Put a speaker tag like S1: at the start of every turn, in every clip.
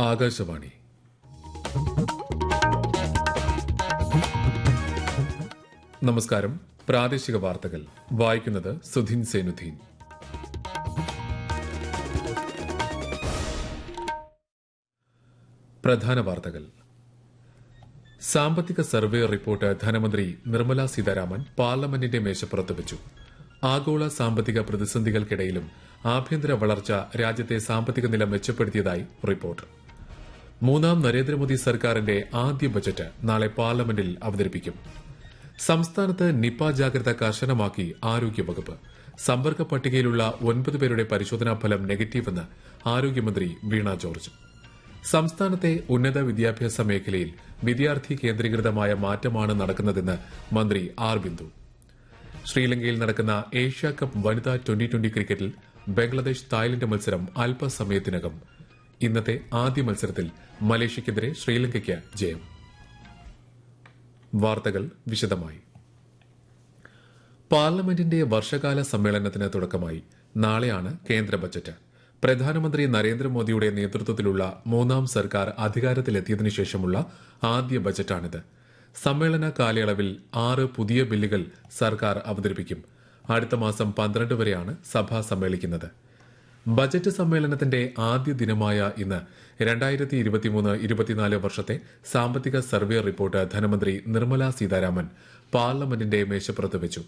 S1: ആകാശവാണി. നമസ്കാരം. പ്രാദേശിക വാർത്തകൾ. വായിക്കുന്നത് സുധീൻ സേനുദ്ദീൻ പ്രധാന വാർത്തകൾ. സാമ്പത്തിക സർവേ റിപ്പോർട്ട് ധനമന്ത്രി നിർമ്മല സീതാരാമൻ പാർലമെന്റിന്റെ മേശപ്പുറത്ത് വെച്ചു. ആഗോള സാമ്പത്തിക പ്രതിസന്ധികൾക്കിടയിലും ആഭ്യന്തര വളർച്ച രാജ്യത്തെ സാമ്പത്തിക നില മെച്ചപ്പെടുത്തിയതായി റിപ്പോർട്ട്. മൂന്നാം നരേന്ദ്രമോദി സർക്കാരിന്റെ ആദ്യ ബജറ്റ് നാളെ പാർലമെന്റിൽ അവതരിപ്പിക്കും. സംസ്ഥാനത്ത് നിപ ജാഗ്രത കർശനമാക്കി ആരോഗ്യവകുപ്പ്. സമ്പർക്ക പട്ടികയിലുള്ള ഒൻപത് പേരുടെ പരിശോധനാ ഫലം നെഗറ്റീവെന്ന് ആരോഗ്യമന്ത്രി വീണ ജോർജ്. സംസ്ഥാനത്തെ ഉന്നത വിദ്യാഭ്യാസ മേഖലയിൽ വിദ്യാർത്ഥി കേന്ദ്രീകൃതമായ മാറ്റമാണ് നടക്കുന്നതെന്ന് മന്ത്രി ആർ ബിന്ദു. ശ്രീലങ്കയിൽ നടക്കുന്ന ഏഷ്യ കപ്പ് വനിതാ ട്വന്റി ട്വന്റി ക്രിക്കറ്റിൽ ബംഗ്ലാദേശ് തായ്ലന്റ് മത്സരം അല്പസമയത്തിനകം ഇന്നത്തെ ആദ്യ മത്സരത്തിൽ മലേഷ്യക്കെതിരെ ശ്രീലങ്കയ്ക്ക് ജയം. വാർത്തകൾ വിശദമായി. പാർലമെന്റിന്റെ വർഷകാല സമ്മേളനത്തിന് തുടക്കമായി. നാളെയാണ് കേന്ദ്ര ബജറ്റ്. പ്രധാനമന്ത്രി നരേന്ദ്രമോദിയുടെ നേതൃത്വത്തിലുള്ള മൂന്നാം സർക്കാർ അധികാരത്തിലെത്തിയതിനു ശേഷമുള്ള ആദ്യ ബജറ്റാണിത്. സമ്മേളന കാലയളവിൽ ആറ് പുതിയ ബില്ലുകൾ സർക്കാർ അവതരിപ്പിക്കും. അടുത്ത മാസം പന്ത്രണ്ട് വരെയാണ് സഭ സമ്മേളിക്കുന്നത്. ബജറ്റ് സമ്മേളനത്തിന്റെ ആദ്യ ദിനമായ ഇന്ന് രണ്ടായിരത്തി ഇരുപത്തിമൂന്ന് ഇരുപത്തിനാല് വർഷത്തെ സാമ്പത്തിക സർവേ റിപ്പോർട്ട് ധനമന്ത്രി നിർമ്മല സീതാരാമൻ പാർലമെന്റിന്റെ മേശപ്പുറത്ത് വെച്ചു.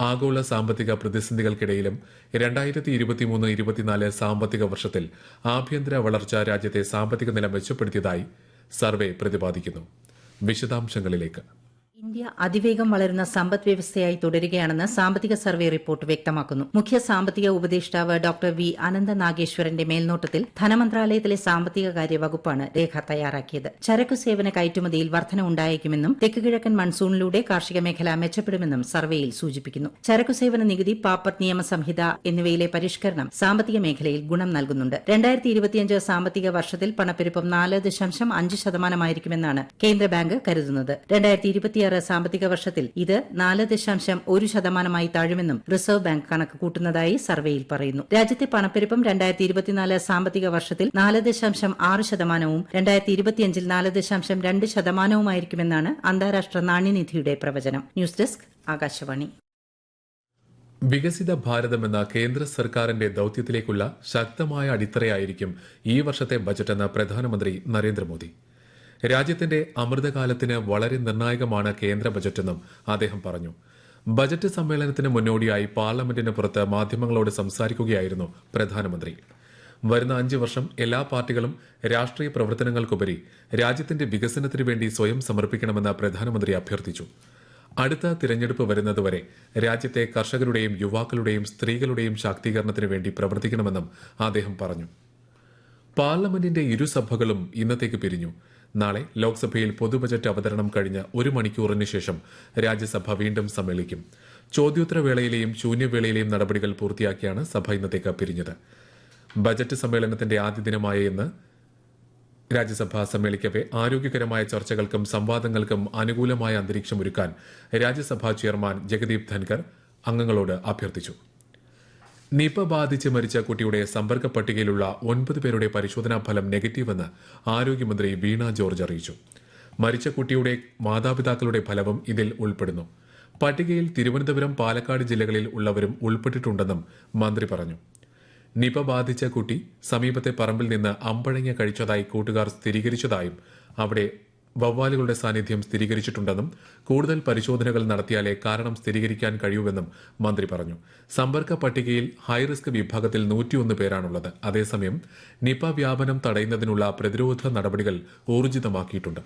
S1: ആഗോള സാമ്പത്തിക പ്രതിസന്ധികൾക്കിടയിലും രണ്ടായിരത്തി ഇരുപത്തിമൂന്ന് ഇരുപത്തിനാല് സാമ്പത്തിക വർഷത്തിൽ ആഭ്യന്തര വളർച്ച രാജ്യത്തെ സാമ്പത്തിക നില മെച്ചപ്പെടുത്തിയതായി സർവേ പ്രതിപാദിക്കുന്നു. വിശദാംശങ്ങളിലേക്ക്.
S2: ഇന്ത്യ അതിവേഗം വളരുന്ന സമ്പദ് വ്യവസ്ഥയായി തുടരുകയാണെന്ന് സാമ്പത്തിക സർവേ റിപ്പോർട്ട് വ്യക്തമാക്കുന്നു. മുഖ്യ സാമ്പത്തിക ഉപദേഷ്ടാവ് ഡോക്ടർ വി അനന്ത നാഗേശ്വരന്റെ മേൽനോട്ടത്തിൽ ധനമന്ത്രാലയത്തിലെ സാമ്പത്തിക കാര്യ വകുപ്പാണ് രേഖ തയ്യാറാക്കിയത്. ചരക്കു സേവന കയറ്റുമതിയിൽ വർധന ഉണ്ടായേക്കുമെന്നും തെക്ക് കിഴക്കൻ മൺസൂണിലൂടെ കാർഷിക മേഖല മെച്ചപ്പെടുമെന്നും സർവേയിൽ സൂചിപ്പിക്കുന്നു. ചരക്കു സേവന നികുതി പാപ്പർ നിയമ സംഹിത എന്നിവയിലെ പരിഷ്കരണം സാമ്പത്തിക മേഖലയിൽ ഗുണം നൽകുന്നുണ്ട്. രണ്ടായിരത്തി ഇരുപത്തിയഞ്ച് സാമ്പത്തിക വർഷത്തിൽ പണപ്പെരുപ്പം നാല് ദശാംശം അഞ്ച് ശതമാനമായിരിക്കുമെന്നാണ് കേന്ദ്ര ബാങ്ക് കരുതുന്നത്. രണ്ടായിരത്തി ഇരുപത്തിയാറ് സാമ്പത്തിക വർഷത്തിൽ ഇത് നാല് ദശാംശം ഒരു ശതമാനമായി താഴുമെന്നും റിസർവ് ബാങ്ക് കണക്ക് കൂട്ടുന്നതായി സർവേയിൽ പറയുന്നു. രാജ്യത്തെ പണപ്പെരുപ്പം രണ്ടായിരത്തി ഇരുപത്തിനാല് സാമ്പത്തിക വർഷത്തിൽ നാല് ദശാംശം ആറ് ശതമാനവും രണ്ടായിരത്തി ഇരുപത്തിയഞ്ചിൽ നാല് ദശാംശം രണ്ട് ശതമാനവുമായിരിക്കുമെന്നാണ് അന്താരാഷ്ട്ര നാണ്യനിധിയുടെ പ്രവചനം. News desk Akashvani.
S1: വികസിത ഭാരതം എന്ന കേന്ദ്ര സർക്കാരിന്റെ ദൌത്യത്തിലേക്കുള്ള ശക്തമായ അടിത്തറയായിരിക്കും ഈ വർഷത്തെ ബജറ്റെന്ന് പ്രധാനമന്ത്രി നരേന്ദ്രമോദി. രാജ്യത്തിന്റെ അമൃതകാലത്തിന് വളരെ നിർണായകമാണ് കേന്ദ്ര ബജറ്റെന്നും അദ്ദേഹം പറഞ്ഞു. ബജറ്റ് സമ്മേളനത്തിന് മുന്നോടിയായി പാർലമെന്റിന് പുറത്ത് മാധ്യമങ്ങളോട് സംസാരിക്കുകയായിരുന്നു പ്രധാനമന്ത്രി. വരുന്ന അഞ്ച് വർഷം എല്ലാ പാർട്ടികളും രാഷ്ട്രീയ പ്രവർത്തനങ്ങൾക്കുപരി രാജ്യത്തിന്റെ വികസനത്തിനു വേണ്ടി സ്വയം സമർപ്പിക്കണമെന്ന് പ്രധാനമന്ത്രി അഭ്യർത്ഥിച്ചു. അടുത്ത തിരഞ്ഞെടുപ്പ് വരുന്നതുവരെ രാജ്യത്തെ കർഷകരുടെയും യുവാക്കളുടെയും സ്ത്രീകളുടെയും ശാക്തീകരണത്തിനു വേണ്ടി പ്രവർത്തിക്കണമെന്നും അദ്ദേഹം പറഞ്ഞു. പാർലമെന്റിന്റെ ഇരുസഭകളും ഇന്നത്തേക്ക് പിരിഞ്ഞു. നാളെ ലോക്സഭയിൽ പൊതുബജറ്റ് അവതരണം കഴിഞ്ഞ ഒരു മണിക്കൂറിന് ശേഷം രാജ്യസഭ വീണ്ടും സമ്മേളിക്കും. ചോദ്യോത്തരവേളയിലെയും ശൂന്യവേളയിലെയും നടപടികൾ പൂർത്തിയാക്കിയാണ് സഭ ഇന്നത്തേക്ക് പിരിഞ്ഞത്. ബജറ്റ് സമ്മേളനത്തിന്റെ ആദ്യ ദിനമായ ഇന്ന് രാജ്യസഭ സമ്മേളിക്കവെ ആരോഗ്യകരമായ ചർച്ചകൾക്കും സംവാദങ്ങൾക്കും അനുകൂലമായ അന്തരീക്ഷം ഒരുക്കാൻ രാജ്യസഭാ ചെയർമാൻ ജഗദീപ് ധൻകർ അംഗങ്ങളോട് അഭ്യർത്ഥിച്ചു. നിപ ബാധിച്ച് മരിച്ച കുട്ടിയുടെ സമ്പർക്ക പട്ടികയിലുള്ള ഒൻപത് പേരുടെ പരിശോധനാ ഫലം നെഗറ്റീവെന്ന് ആരോഗ്യമന്ത്രി വീണ ജോർജ് അറിയിച്ചു. മരിച്ച കുട്ടിയുടെ മാതാപിതാക്കളുടെ ഫലവും ഇതിൽ ഉൾപ്പെടുന്നു. പട്ടികയിൽ തിരുവനന്തപുരം പാലക്കാട് ജില്ലകളിൽ ഉള്ളവരും ഉൾപ്പെട്ടിട്ടുണ്ടെന്നും മന്ത്രി പറഞ്ഞു. നിപ ബാധിച്ച കുട്ടി സമീപത്തെ പറമ്പിൽ നിന്ന് അമ്പഴങ്ങ കഴിച്ചതായി കൂട്ടുകാർ സ്ഥിരീകരിച്ചതായും അവിടെ വവ്വാലുകളുടെ സാന്നിധ്യം സ്ഥിരീകരിച്ചിട്ടുണ്ടെന്നും കൂടുതൽ പരിശോധനകൾ നടത്തിയാലേ കാരണം സ്ഥിരീകരിക്കാൻ കഴിയൂവെന്നും മന്ത്രി പറഞ്ഞു. സമ്പർക്ക പട്ടികയിൽ ഹൈറിസ്ക് വിഭാഗത്തിൽ നൂറ്റിയൊന്ന് പേരാണുള്ളത്. അതേസമയം നിപ വ്യാപനം തടയുന്നതിനുള്ള പ്രതിരോധ നടപടികൾ ഊർജിതമാക്കിയിട്ടുണ്ട്.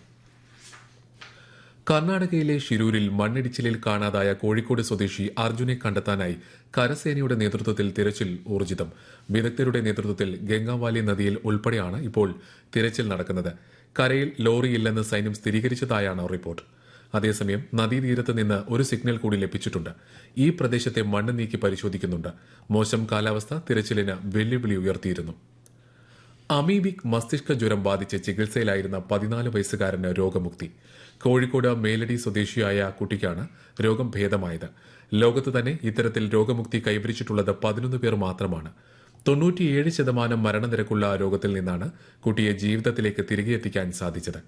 S1: കർണാടകയിലെ ഷിരൂരിൽ മണ്ണിടിച്ചിലിൽ കാണാതായ കോഴിക്കോട് സ്വദേശി അർജുനെ കണ്ടെത്താനായി കരസേനയുടെ നേതൃത്വത്തിൽ തിരച്ചിൽ ഊർജിതം. വിദഗ്ധരുടെ നേതൃത്വത്തിൽ ഗംഗാവാലി നദിയിൽ ഉൾപ്പെടെയാണ് ഇപ്പോൾ തിരച്ചിൽ നടക്കുന്നത്. കരയിൽ ലോറിയില്ലെന്ന് സൈന്യം സ്ഥിരീകരിച്ചതായാണ് റിപ്പോർട്ട്. അതേസമയം നദീതീരത്ത് നിന്ന് ഒരു സിഗ്നൽ കൂടി ലഭിച്ചിട്ടുണ്ട്. ഈ പ്രദേശത്തെ മണ്ണ് നീക്കി പരിശോധിക്കുന്നുണ്ട്. മോശം കാലാവസ്ഥ തിരച്ചിലിന് വെല്ലുവിളി ഉയർത്തിയിരുന്നു. അമീബിക് മസ്തിഷ്ക ജ്വരം ബാധിച്ച് ചികിത്സയിലായിരുന്ന പതിനാല് വയസ്സുകാരന് രോഗമുക്തി. കോഴിക്കോട് മേലടി സ്വദേശിയായ കുട്ടിക്കാണ് രോഗം ഭേദമായത്. ലോകത്ത് തന്നെ ഇത്തരത്തിൽ രോഗമുക്തി കൈവരിച്ചിട്ടുള്ളത് പതിനൊന്ന് പേർ മാത്രമാണ്. തൊണ്ണൂറ്റിയേഴ് ശതമാനം മരണനിരക്കുള്ള രോഗത്തിൽ നിന്നാണ് കുട്ടിയെ ജീവിതത്തിലേക്ക് തിരികെ എത്തിക്കാൻ സാധിച്ചത്.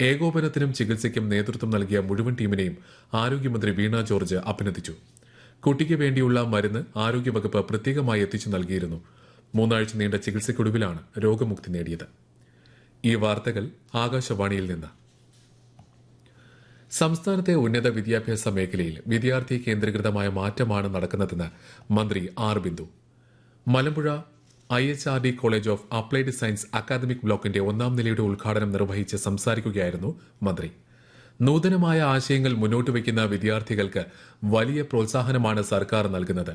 S1: ഏകോപനത്തിനും ചികിത്സയ്ക്കും നേതൃത്വം നൽകിയ മുഴുവൻ ടീമിനെയും ആരോഗ്യമന്ത്രി വീണ ജോർജ് അഭിനന്ദിച്ചു. കുട്ടിക്ക് വേണ്ടിയുള്ള മരുന്ന് ആരോഗ്യവകുപ്പ് പ്രത്യേകമായി എത്തിച്ചു നൽകിയിരുന്നു. മൂന്നാഴ്ച നീണ്ട ചികിത്സയ്ക്കൊടുവിലാണ് രോഗമുക്തി നേടിയത്. ഈ വാർത്തകൾ ആകാശവാണിയിൽ നിന്ന്. സംസ്ഥാനത്തെ ഉന്നത വിദ്യാഭ്യാസ മേഖലയിൽ വിദ്യാർത്ഥി കേന്ദ്രീകൃതമായ മാറ്റമാണ് നടക്കുന്നതെന്ന് മന്ത്രി R Bindu. Malampuzha I H R D college of applied science academic ബ്ലോക്കിന്റെ ഒന്നാം നിലയുടെ ഉദ്ഘാടനം നിർവഹിച്ച് സംസാരിക്കുകയായിരുന്നു മന്ത്രി. നൂതനമായ ആശയങ്ങൾ മുന്നോട്ട് വയ്ക്കുന്ന വിദ്യാർത്ഥികൾക്ക് വലിയ പ്രോത്സാഹനമാണ് സർക്കാർ നൽകുന്നത്.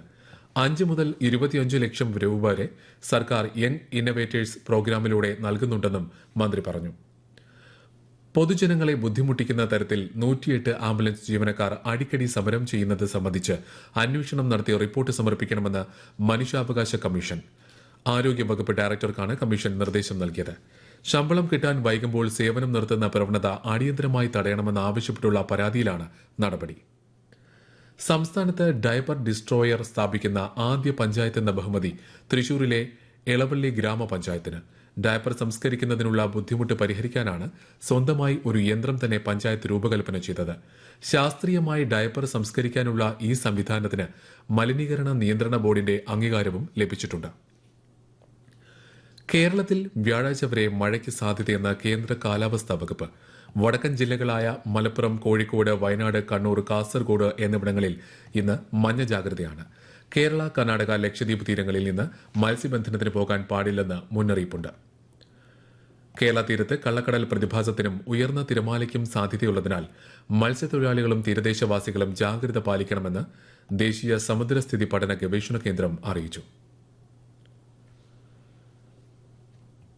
S1: അഞ്ച് മുതൽ ഇരുപത്തിയഞ്ച് ലക്ഷം രൂപ വരെ സർക്കാർ യങ് ഇന്നവേറ്റേഴ്സ് പ്രോഗ്രാമിലൂടെ നൽകുന്നുണ്ടെന്നും മന്ത്രി പറഞ്ഞു. പൊതുജനങ്ങളെ ബുദ്ധിമുട്ടിക്കുന്ന തരത്തിൽ നൂറ്റിയെട്ട് ആംബുലൻസ് ജീവനക്കാർ അടിക്കടി സമരം ചെയ്യുന്നത് സംബന്ധിച്ച് അന്വേഷണം നടത്തി റിപ്പോർട്ട് സമർപ്പിക്കണമെന്ന് മനുഷ്യാവകാശ കമ്മീഷൻ. ആരോഗ്യ വകുപ്പ് ഡയറക്ടർക്കാണ് കമ്മീഷൻ നിർദ്ദേശം നൽകിയത്. ശമ്പളം കിട്ടാൻ വൈകുമ്പോൾ സേവനം നിർത്തുന്ന പ്രവണത അടിയന്തരമായി തടയണമെന്ന് ആവശ്യപ്പെട്ടുള്ള പരാതിയിലാണ് നടപടി. സംസ്ഥാനത്ത് ഡയപ്പർ ഡിസ്ട്രോയർ സ്ഥാപിക്കുന്ന ആദ്യ പഞ്ചായത്ത് എന്ന ബഹുമതി തൃശൂരിലെ എളവള്ളി ഗ്രാമപഞ്ചായത്തിന്. ഡയപ്പർ സംസ്കരിക്കുന്നതിനുള്ള ബുദ്ധിമുട്ട് പരിഹരിക്കാനാണ് സ്വന്തമായി ഒരു യന്ത്രം തന്നെ പഞ്ചായത്ത് രൂപകൽപ്പന ചെയ്തത്. ശാസ്ത്രീയമായി ഡയപ്പർ സംസ്കരിക്കാനുള്ള ഈ സംവിധാനത്തിന് മലിനീകരണ നിയന്ത്രണ ബോർഡിന്റെ അംഗീകാരവും ലഭിച്ചിട്ടുണ്ട്. കേരളത്തിൽ വ്യാഴാഴ്ച വരെ മഴയ്ക്ക് സാധ്യതയെന്ന് കേന്ദ്ര കാലാവസ്ഥാ വകുപ്പ്. വടക്കൻ ജില്ലകളായ മലപ്പുറം കോഴിക്കോട് വയനാട് കണ്ണൂർ കാസർഗോഡ് എന്നിവിടങ്ങളിൽ ഇന്ന് മഞ്ഞ ജാഗ്രതയാണ്. കേരള കർണാടക ലക്ഷദ്വീപ് തീരങ്ങളിൽ നിന്ന് മത്സ്യബന്ധനത്തിന് പോകാൻ പാടില്ലെന്ന് മുന്നറിയിപ്പുണ്ട്. കേരള തീരത്ത് കള്ളക്കടൽ പ്രതിഭാസത്തിനും ഉയർന്ന തിരമാലയ്ക്കും സാധ്യതയുള്ളതിനാൽ മത്സ്യത്തൊഴിലാളികളും തീരദേശവാസികളും ജാഗ്രത പാലിക്കണമെന്ന് ദേശീയ സമുദ്രസ്ഥിതി പഠന ഗവേഷണ കേന്ദ്രം അറിയിച്ചു.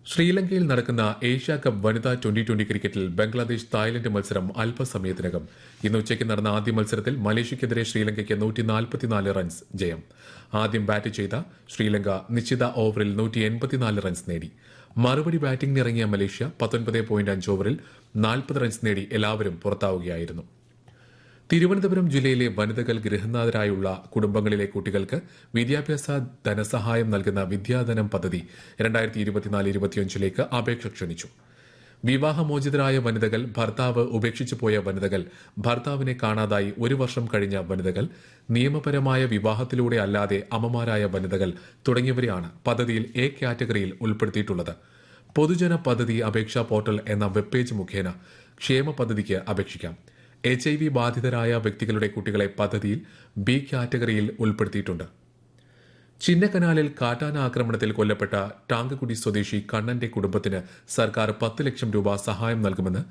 S1: ശ്രീലങ്കയിൽ നടക്കുന്ന ഏഷ്യ കപ്പ് വനിതാ ട്വന്റി ട്വന്റി ക്രിക്കറ്റിൽ ബംഗ്ലാദേശ് തായ്ലൻഡ് മത്സരം അല്പസമയത്തിനകം. ഇന്ന് ഉച്ചയ്ക്ക് നടന്ന ആദ്യ മത്സരത്തിൽ മലേഷ്യക്കെതിരെ ശ്രീലങ്കയ്ക്ക് നൂറ്റി നാൽപ്പത്തിനാല് റൺസ് ജയം. ആദ്യം ബാറ്റ് ചെയ്ത ശ്രീലങ്ക നിശ്ചിത ഓവറിൽ നൂറ്റി എൺപത്തിനാല് റൺസ് നേടി. മറുപടി ബാറ്റിംഗിനിറങ്ങിയ മലേഷ്യ പത്തൊൻപത് പോയിന്റ് അഞ്ച് ഓവറിൽ നാൽപ്പത് റൺസ് നേടി എല്ലാവരും പുറത്താവുകയായിരുന്നു. തിരുവനന്തപുരം ജില്ലയിലെ വനിതകൾ ഗൃഹനാഥരായുള്ള കുടുംബങ്ങളിലെ കുട്ടികൾക്ക് വിദ്യാഭ്യാസ ധനസഹായം നൽകുന്ന വിദ്യാധനം പദ്ധതി രണ്ടായിരത്തി ഇരുപത്തിനാല് ഇരുപത്തിയഞ്ചിലേക്ക് അപേക്ഷ ക്ഷണിച്ചു. വിവാഹമോചിതരായ വനിതകൾ ഭർത്താവ് ഉപേക്ഷിച്ചു പോയ വനിതകൾ ഭർത്താവിനെ കാണാതായി ഒരു വർഷം കഴിഞ്ഞ വനിതകൾ നിയമപരമായ വിവാഹത്തിലൂടെ അല്ലാതെ അമ്മമാരായ വനിതകൾ തുടങ്ങിയവരെയാണ് പദ്ധതിയിൽ എ കാറ്റഗറിയിൽ ഉൾപ്പെടുത്തിയിട്ടുള്ളത്. പൊതുജന പദ്ധതി അപേക്ഷാ പോർട്ടൽ എന്ന വെബ് പേജ് മുഖേന ക്ഷേമ പദ്ധതിക്ക് അപേക്ഷിക്കാം. എച്ച് ഐ വി ബാധിതരായ വ്യക്തികളുടെ കുട്ടികളെ പദ്ധതിയിൽ ബി കാറ്റഗറിയിൽ ഉൾപ്പെടുത്തിയിട്ടുണ്ട്. ചിന്നക്കനാലിൽ കാട്ടാന ആക്രമണത്തിൽ കൊല്ലപ്പെട്ട ടാങ്കക്കുടി സ്വദേശി കണ്ണന്റെ കുടുംബത്തിന് സർക്കാർ പത്ത് ലക്ഷം രൂപ സഹായം നൽകുമെന്ന്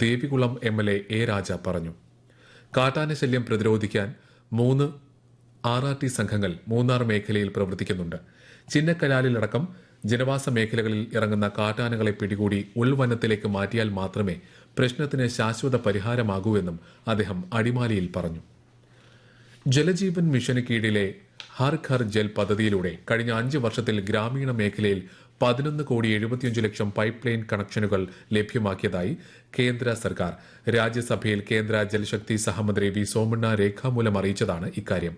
S1: Devikulam M L A A Raja പറഞ്ഞു. കാട്ടാന ശല്യം പ്രതിരോധിക്കാൻ മൂന്ന് ആർ ആർ ടി സംഘങ്ങൾ മൂന്നാർ മേഖലയിൽ പ്രവർത്തിക്കുന്നുണ്ട്. ചിന്നക്കനാലിലടക്കം ജനവാസ മേഖലകളിൽ ഇറങ്ങുന്ന കാട്ടാനകളെ പിടികൂടി ഉൾവനത്തിലേക്ക് മാറ്റിയാൽ മാത്രമേ പ്രശ്നത്തിന് ശാശ്വത പരിഹാരമാകൂ എന്നും അദ്ദേഹം അടിമാലിയിൽ പറഞ്ഞു. ജലജീവൻ മിഷന് കീഴിലെ ഹർ ഘർ ജൽ പദ്ധതിയിലൂടെ കഴിഞ്ഞ അഞ്ച് വർഷത്തിൽ ഗ്രാമീണ മേഖലയിൽ പതിനൊന്ന് കോടി എഴുപത്തിയഞ്ച് ലക്ഷം പൈപ്പ് ലൈൻ കണക്ഷനുകൾ ലഭ്യമാക്കിയതായി കേന്ദ്ര സർക്കാർ. രാജ്യസഭയിൽ കേന്ദ്ര ജലശക്തി സഹമന്ത്രി വി സോമണ്ണ രേഖാമൂലം അറിയിച്ചതാണ് ഇക്കാര്യം.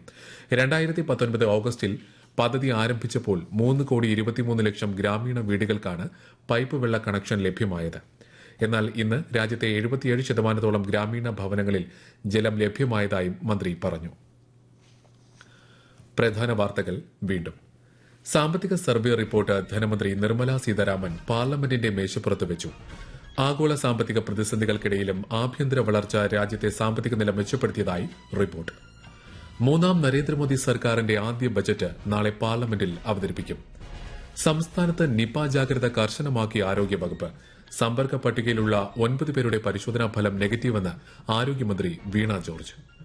S1: രണ്ടായിരത്തി പത്തൊൻപത് ഓഗസ്റ്റിൽ പദ്ധതി ആരംഭിച്ചപ്പോൾ മൂന്ന് കോടി ഇരുപത്തിമൂന്ന് ലക്ഷം ഗ്രാമീണ വീടുകൾക്കാണ് പൈപ്പ് വെള്ള കണക്ഷൻ ലഭ്യമായത്. എന്നാൽ ഇന്ന് രാജ്യത്തെ എഴുപത്തിയേഴ് ശതമാനത്തോളം ഗ്രാമീണ ഭവനങ്ങളിൽ ജലം ലഭ്യമായതായും മന്ത്രി പറഞ്ഞു. പ്രധാന വാർത്തകൾ വീണ്ടും. സാമ്പത്തിക സർവേ റിപ്പോർട്ട് ധനമന്ത്രി നിർമ്മല സീതാരാമൻ പാർലമെന്റിന്റെ മേശപ്പുറത്ത് വെച്ചു. ആഗോള സാമ്പത്തിക പ്രതിസന്ധികൾക്കിടയിലും ആഭ്യന്തര വളർച്ച രാജ്യത്തെ സാമ്പത്തിക നില മെച്ചപ്പെടുത്തിയതായി റിപ്പോർട്ട്. മൂന്നാം നരേന്ദ്രമോദി സർക്കാരിന്റെ ആദ്യ ബജറ്റ് നാളെ പാർലമെന്റിൽ അവതരിപ്പിക്കും. സംസ്ഥാനത്ത് നിപ ജാഗ്രത കർശനമാക്കിയ ആരോഗ്യവകുപ്പ്. സമ്പർക്ക പട്ടികയിലുള്ള ഒൻപത് പേരുടെ പരിശോധനാ ഫലം നെഗറ്റീവെന്ന് ആരോഗ്യമന്ത്രി വീണ ജോർജ്.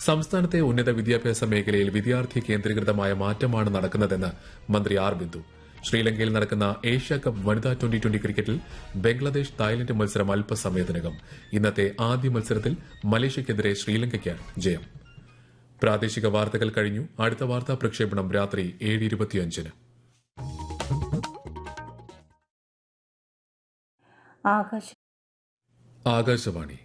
S1: സംസ്ഥാനത്തെ ഉന്നത വിദ്യാഭ്യാസ മേഖലയിൽ വിദ്യാർത്ഥി കേന്ദ്രീകൃതമായ മാറ്റമാണ് നടക്കുന്നതെന്ന് മന്ത്രി ആർ ബിന്ദു. ശ്രീലങ്കയിൽ നടക്കുന്ന ഏഷ്യ കപ്പ് വനിതാ ട്വന്റി ട്വന്റി ക്രിക്കറ്റിൽ ബംഗ്ലാദേശ് തായ്ലൻഡ് മത്സരം അല്പസമയത്തിനകം. ഇന്നത്തെ ആദ്യ മത്സരത്തിൽ മലേഷ്യക്കെതിരെ ശ്രീലങ്കയ്ക്ക് ജയം. പ്രാദേശിക വാർത്തകൾ കഴിഞ്ഞു. അടുത്ത വാർത്താ പ്രക്ഷേപണം രാത്രി ഏഴ് ഇരുപത്തിയഞ്ചിന്. ആകാശവാണി.